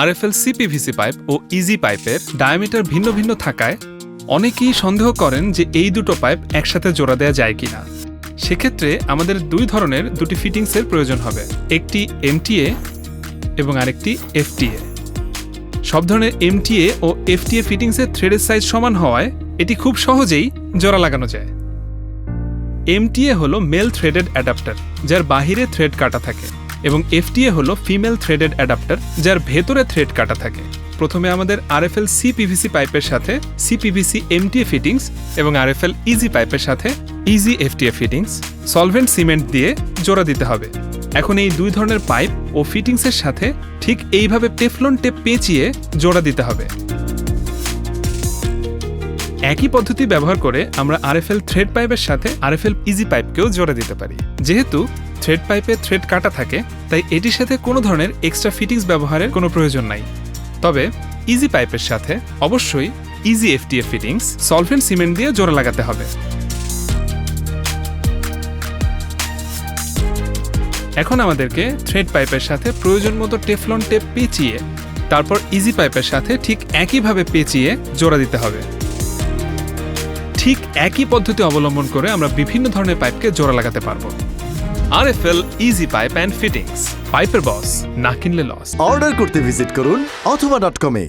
RFL CPVC pipe ও easy পাইপের diameter ভিন্ন ভিন্ন থাকায় অনেকেই সন্দেহ করেন যে এই দুটো পাইপ একসাথে জোড়া দেওয়া যায় কিনা। সেক্ষেত্রে আমাদের দুই ধরনের দুটি ফিটিংসের প্রয়োজন হবে, একটি এমটিএ এবং আরেকটি এফটিএ সব ধরনের এমটিএ ও এফটিএ ফিটিংসের থ্রেডের সাইজ সমান হওয়ায় এটি খুব সহজেই জোড়া লাগানো যায়। এমটিএ হলো মেল থ্রেডেড অ্যাডাপ্টার যার বাহিরে থ্রেড কাটা থাকে। এবং এফটিএ হলো ফিমেল থ্রেডেড অ্যাডাপ্টার যার ভেতরে থ্রেড কাটা থাকে। প্রথমে আমাদের আরএফএল সিপিভিসি পাইপের সাথে সিপিভিসি এমটিএ ফিটিংস এবং আরএফএল ইজি পাইপের সাথে easy FTA fittings solvent cement দিয়ে জোড়া দিতে হবে। এখন এই দুই ধরনের পাইপ ও ফিটিংসের সাথে ঠিক এইভাবে টেফলন টেপ পেঁচিয়ে জোড়া দিতে হবে। একই পদ্ধতি ব্যবহার করে আমরা আরএফএল থ্রেড পাইপের সাথে আরএফএল ইজি পাইপকেও জোড়া দিতে পারি। যেহেতু থ্রেড পাইপে থ্রেড কাটা থাকে, তাই এটির সাথে কোনো ধরনের এক্সট্রা ফিটিংস ব্যবহারের কোনো প্রয়োজন নাই। তবে ইজি পাইপের সাথে অবশ্যই easy FTA fittings, solvent cement দিয়ে জোড়া লাগাতে হবে। এখন আমাদেরকে থ্রেড পাইপের সাথে প্রয়োজন মতো টেফলন টেপ পেঁচিয়ে, তারপর ইজি পাইপের সাথে ঠিক একইভাবে পেঁচিয়ে জোড়া দিতে হবে। ঠিক একই পদ্ধতি অবলম্বন করে আমরা বিভিন্ন ধরনের পাইপকে জোড়া লাগাতে পারব। R F L easy pipe and fittings পাইপের বস না কিনলে লস অর্ডার করতে ভিজিট করুন অথবা ডট কমে